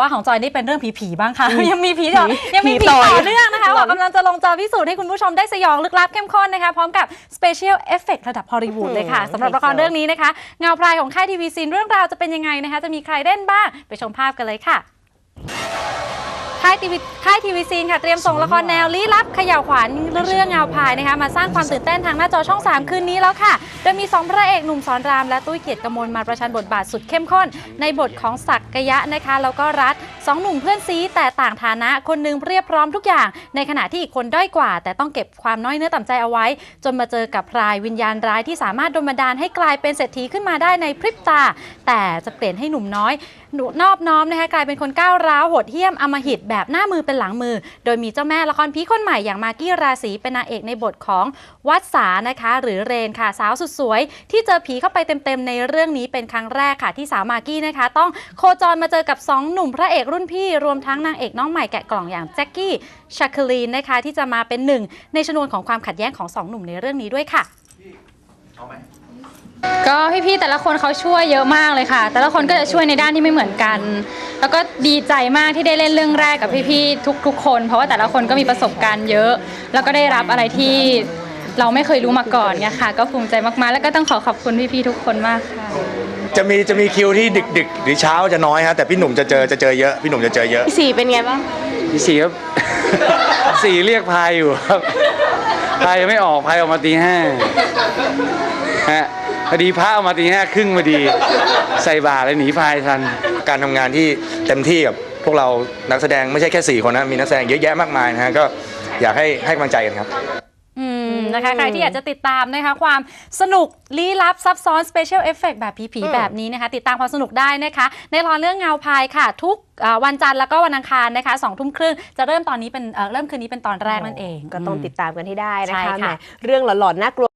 ว่าของจอยนี่เป็นเรื่องผีๆบ้างค่ะ ยังมีผีต่อยังมีผีผีต่อต่อเนื่องนะคะหลบออนกกำลังจะลงจอพิสูจน์ให้คุณผู้ชมได้สยองลึกลับเข้มข้นนะคะ พร้อมกับสเปเชียลเอฟเฟกระดับฮอลลีวูดเลยค่ะสำหรับละครเรื่องนี้นะคะ เงาพรายของค่ายทีวีซีนเรื่องราวจะเป็นยังไงนะคะ จะมีใครเล่นบ้างไปชมภาพกันเลยค่ะค่ายทีวีค่ายทีวีซีนค่ะเตรียมส่งละครแนวลี้ลับเขย่าวขวัญเรื่องเงาพายนะคะมาสร้างความตื่นเต้นทางหน้าจอช่อง 3 คืนนี้แล้วค่ะ โดยมี 2 พระเอกหนุ่มสอนรามและตุ้ยเกียรติกมลมาประชันบทบาทสุดเข้มข้น ในบทของศักกยะนะคะแล้วก็รัฐสองหนุ่มเพื่อนซีแต่ต่างฐานะคนหนึงเรียบพร้อมทุกอย่าง ในขณะที่อีกคนด้อยกว่า แต่ต้องเก็บความน้อยเนื้อต่ำใจเอาไว้ จนมาเจอกับพรายวิญญาณร้ายที่สามารถดลบันดาลให้กลายเป็นเศรษฐีขึ้นมาได้ในพริบตา แต่จะเปลี่ยนให้หนุ่มน้อย หนูนอบน้อมนะคะกลายเป็นคนก้าวร้าวโหดเหี้ยมอมหิตแบบหน้ามือเป็นหลังมือ โดยมีเจ้าแม่ละครพีคนใหม่อย่างมากกี้ราศีเป็นนางเอกในบทของวัดสานะคะ หรือเรนค่ะสาวสุดสวย ที่เจอผีเข้าไปเต็มๆในเรื่องนี้เป็นครั้งแรกค่ะที่สาวมากกี้นะคะ ต้องโคจรมาเจอกับ 2 หนุ่มพระเอกรุ่นพี่ รวมทั้งนางเอกน้องใหม่แกะกล่องอย่างแจ็คกี้ชาคลีนนะคะที่จะมาเป็นหนึ่งในชนวนของความขัดแย้งของสองหนุ่มในเรื่องนี้ด้วยค่ะ ก็พี่ๆแต่ละคนเขาช่วยเยอะมากเลยค่ะ แต่ละคนก็จะช่วยในด้านที่ไม่เหมือนกัน แล้วก็ดีใจมากที่ได้เล่นเรื่องแรกกับพี่ๆทุก ๆ คน เพราะว่าแต่ละคนก็มีประสบการณ์เยอะ แล้วก็ได้รับอะไรที่เราไม่เคยรู้มาก่อนเนี่ยค่ะ ก็ภูมิใจมากๆ แล้วก็ต้องขอขอบคุณพี่ๆทุกคนมากค่ะ จะมีจะมีคิวที่ดึกดึกๆหรือเช้าจะน้อยฮะแต่พี่หนุ่มจะเจอจะเจอเยอะพี่หนุ่มจะเจอเยอะพี่สี่เป็นไงบ้างพี่สีครับ สีเรียกพายอยู่ครับพายยังไม่ออกพายออกมาตีห้าฮะ พอดีพระออกมาตีห้าครึ่งพอดี ใส่บาตรเลยหนีพายทัน การทำงานที่เต็มที่กับพวกเรานักแสดงไม่ใช่แค่4คนนะมีนักแสดงเยอะแยะมากมายนะฮะก็อยากให้ให้กำลังใจกันครับ อืมนะคะใครที่อยากจะติดตามนะคะ ความสนุกลี้ลับซับซ้อนสเปเชียลเอฟเฟกแบบผีอืมๆแบบนี้นะคะ ติดตามความสนุกได้นะคะ ในละครเรื่องเงาพายค่ะ ทุกเอ่อวันจันทร์แล้วก็วันอังคารนะคะสองทุ่มครึ่งจะเริ่มตอนนี้เป็นเอ่อเริ่มคืนนี้เป็นตอนแรกนั่นเอง ก็ต้องติดตามกันให้ได้นะใช่คะค่ะ แหมเรื่องหลอนๆน่ากลัว